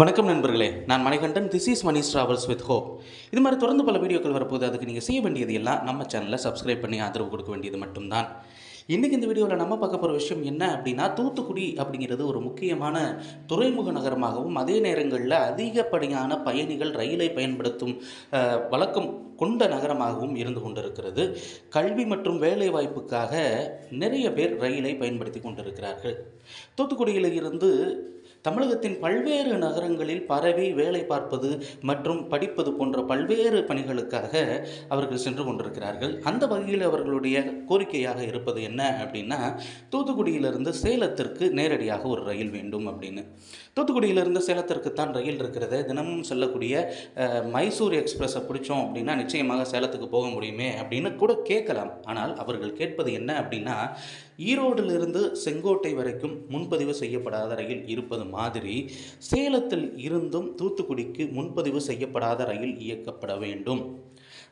வணக்கம் நண்பர்களே நான் Manikandan. This is Mani travels with hope இது மாதிரி தொடர்ந்து பல வீடியோக்கள் வரப்போகுது. அதுக்கு நீங்கள் செய்ய வேண்டியது எல்லாம் நம்ம சேனலை சப்ஸ்கிரைப் பண்ணி ஆதரவு கொடுக்க வேண்டியது மட்டும்தான். இன்றைக்கி இந்த வீடியோவில் நம்ம பார்க்க போகிற விஷயம் என்ன அப்படின்னா தூத்துக்குடி அப்படிங்கிறது ஒரு முக்கியமான துறைமுக நகரமாகவும் அதே நேரங்களில் அதிகப்படியான பயணிகள் ரயிலை பயன்படுத்தும் வழக்கம் கொண்ட நகரமாகவும் இருந்து கொண்டிருக்கிறது. கல்வி மற்றும் வேலைவாய்ப்புக்காக நிறைய பேர் ரயிலை பயன்படுத்தி கொண்டிருக்கிறார்கள். தூத்துக்குடியில் இருந்து தமிழகத்தின் பல்வேறு நகரங்களில் பரவி வேலை பார்ப்பது மற்றும் படிப்பது போன்ற பல்வேறு பணிகளுக்காக அவர்கள் சென்று கொண்டிருக்கிறார்கள். அந்த வகையில் அவர்களுடைய கோரிக்கையாக இருப்பது என்ன அப்படின்னா தூத்துக்குடியிலிருந்து சேலத்திற்கு நேரடியாக ஒரு ரயில் வேண்டும் அப்படின்னு. தூத்துக்குடியிலிருந்து சேலத்திற்கு தான் ரயில் இருக்கிறது. தினமும் செல்லக்கூடிய மைசூர் எக்ஸ்பிரஸை பிடிச்சோம் அப்படின்னா நிச்சயமாக சேலத்துக்கு போக முடியுமே அப்படின்னு கூட கேட்கலாம். ஆனால் அவர்கள் கேட்பது என்ன அப்படின்னா ஈரோடிலிருந்து செங்கோட்டை வரைக்கும் முன்பதிவு செய்யப்படாத ரயில் இருப்பது மாதிரி சேலத்தில் இருந்தும் தூத்துக்குடிக்கு முன்பதிவு செய்யப்படாத ரயில் இயக்கப்பட வேண்டும்.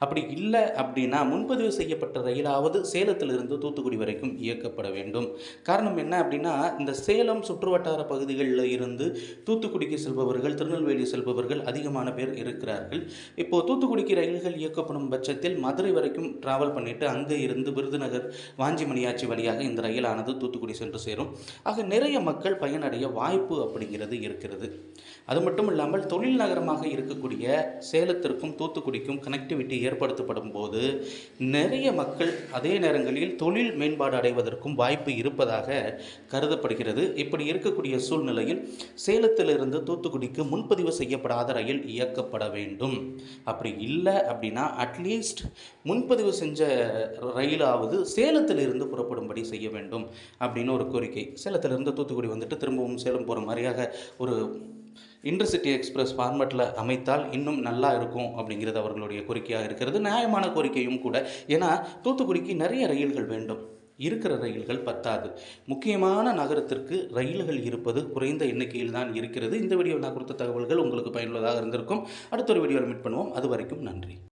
அப்படி இல்லை அப்படின்னா முன்பதிவு செய்யப்பட்ட ரயிலாவது சேலத்திலிருந்து தூத்துக்குடி வரைக்கும் இயக்கப்பட வேண்டும். காரணம் என்ன அப்படின்னா இந்த சேலம் சுற்றுவட்டார பகுதிகளில் இருந்து தூத்துக்குடிக்கு செல்பவர்கள் திருநெல்வேலி செல்பவர்கள் அதிகமான பேர் இருக்கிறார்கள். இப்போது தூத்துக்குடிக்கு ரயில்கள் இயக்கப்படும் பட்சத்தில் மதுரை வரைக்கும் டிராவல் பண்ணிட்டு அங்கே இருந்து விருதுநகர் வாஞ்சிமணியாச்சி வழியாக இந்த ரயிலானது தூத்துக்குடி சென்று சேரும். ஆக நிறைய மக்கள் பயனடைய வாய்ப்பு அப்படிங்கிறது இருக்கிறது. அது மட்டும் இல்லாமல் தொழில் நகரமாக இருக்கக்கூடிய சேலத்திற்கும் தூத்துக்குடிக்கும் கனெக்டிவிட்டி ஏற்படுத்தப்படும் போது நிறைய மக்கள் அதே நேரங்களில் தொழில் மேம்பாடு அடைவதற்கும் வாய்ப்பு இருப்பதாக கருதப்படுகிறது. இப்படி இருக்கக்கூடிய சூழ்நிலையில் சேலத்திலிருந்து தூத்துக்குடிக்கு முன்பதிவு செய்யப்படாத ரயில் இயக்கப்பட வேண்டும். அப்படி இல்லை அப்படின்னா அட்லீஸ்ட் முன்பதிவு செஞ்ச ரயிலாவது சேலத்திலிருந்து புறப்படும்படி செய்ய வேண்டும் அப்படின்னு ஒரு கோரிக்கை. சேலத்திலிருந்து தூத்துக்குடி வந்துட்டு திரும்பவும் சேலம் போகிற மாதிரியாக ஒரு இன்டர்சிட்டி எக்ஸ்பிரஸ் ஃபார்மெட்டில் அமைத்தால் இன்னும் நல்லா இருக்கும் அப்படிங்கிறது அவர்களுடைய கோரிக்கையாக இருக்கிறது. நியாயமான கோரிக்கையும் கூட. ஏன்னா தூத்துக்குடிக்கு நிறைய ரயில்கள் வேண்டும். இருக்கிற ரயில்கள் பத்தாது. முக்கியமான நகரத்திற்கு ரயில்கள் இருப்பது குறைந்த எண்ணிக்கையில் தான் இருக்கிறது. இந்த வீடியோ நான் கொடுத்த தகவல்கள் உங்களுக்கு பயனுள்ளதாக இருந்திருக்கும். அடுத்த ஒரு வீடியோவில் மீட் பண்ணுவோம். அது வரைக்கும் நன்றி.